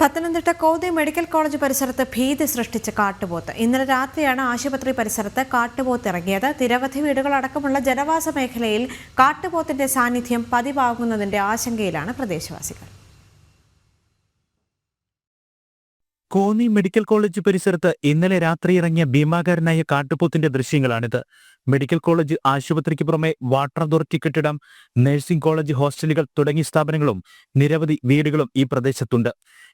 പത്തനംതിട്ട കോതി medical college പരിസരത്ത് ഭീതി സൃഷ്ടിച്ച കാട്ടുപോത്ത്. ഇന്നലെ രാത്രിയാണ് ആശുപത്രി പരിസരത്ത് കാട്ടുപോത്ത് ഇറങ്ങിയത് നിരവധി വീടുകളടക്കമുള്ള ജനവാസ മേഖലയിൽ കാട്ടുപോത്തിന്റെ സാന്നിധ്യം പതിവാകുന്നതിന്റെ ആശങ്കയിലാണ് പ്രദേശവാസികൾ. കോന്നി മെഡിക്കൽ കോളേജ് പരിസരത്ത് ഇന്നലെ രാത്രി ഇറങ്ങിയ ഭീമാകാരനായ കാട്ടുപോത്തിന്റെ ദൃശ്യങ്ങളാണിത്. മെഡിക്കൽ കോളേജ് ആശുപത്രിക്ക് പുറമെ വാട്ടർ അതോറിറ്റി കെട്ടിടം നഴ്സിംഗ് കോളേജ് ഹോസ്റ്റലുകൾ തുടങ്ങിയ സ്ഥാപനങ്ങളും നിരവധി വീടുകളും ഈ പ്രദേശത്തുണ്ട്.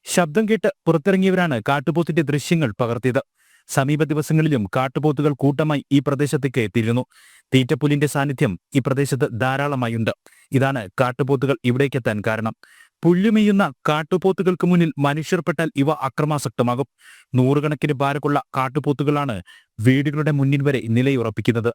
ശബ്ദം കേട്ട് പുറത്തിറങ്ങിയവരാണ് കാട്ടുപോത്തിന്റെ ദൃശ്യങ്ങൾ പകർത്തിയത്. സമീപ ദിവസങ്ങളിലും കാട്ടുപോത്തുകൾ കൂട്ടമായി ഈ പ്രദേശത്തേക്ക് എത്തിയിരുന്നു. തീറ്റപ്പുലിന്റെ സാന്നിധ്യം ഈ പ്രദേശത്ത് ധാരാളമായുണ്ട്. ഇതാണ് കാട്ടുപോത്തുകൾ ഇവിടേക്കെത്താൻ കാരണം. പുല്ലുമെയ്യുന്ന കാട്ടുപോത്തുകൾക്ക് മുന്നിൽ മനുഷ്യർപ്പെട്ടാൽ ഇവ അക്രമാസക്തമാകും. നൂറുകണക്കിന് ഭാരക്കുള്ള കാട്ടുപോത്തുകളാണ് വീടുകളുടെ മുന്നിൽ വരെ നിലയുറപ്പിക്കുന്നത്.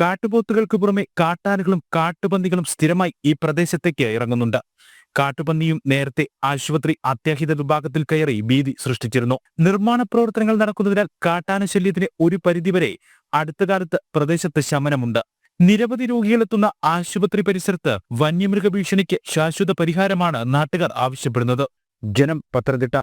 കാട്ടുപോത്തുകൾക്ക് പുറമെ കാട്ടാനകളും കാട്ടുപന്നികളും സ്ഥിരമായി ഈ പ്രദേശത്തേക്ക് ഇറങ്ങുന്നുണ്ട്. കാട്ടുപന്നിയും നേരത്തെ ആശുപത്രി അത്യാഹിത വിഭാഗത്തിൽ കയറി ഭീതി സൃഷ്ടിച്ചിരുന്നു. നിർമ്മാണ പ്രവർത്തനങ്ങൾ നടക്കുന്നതിനാൽ കാട്ടാന ശല്യത്തിന് ഒരു പരിധിവരെ അടുത്ത കാലത്ത് പ്രദേശത്ത് ശമനമുണ്ട്. നിരവധി രോഗികളെത്തുന്ന ആശുപത്രി പരിസരത്ത് വന്യമൃഗ ഭീഷണിക്ക് ശാശ്വത പരിഹാരമാണ് നാട്ടുകാർ ആവശ്യപ്പെടുന്നത്. ജനം പത്തനംതിട്ട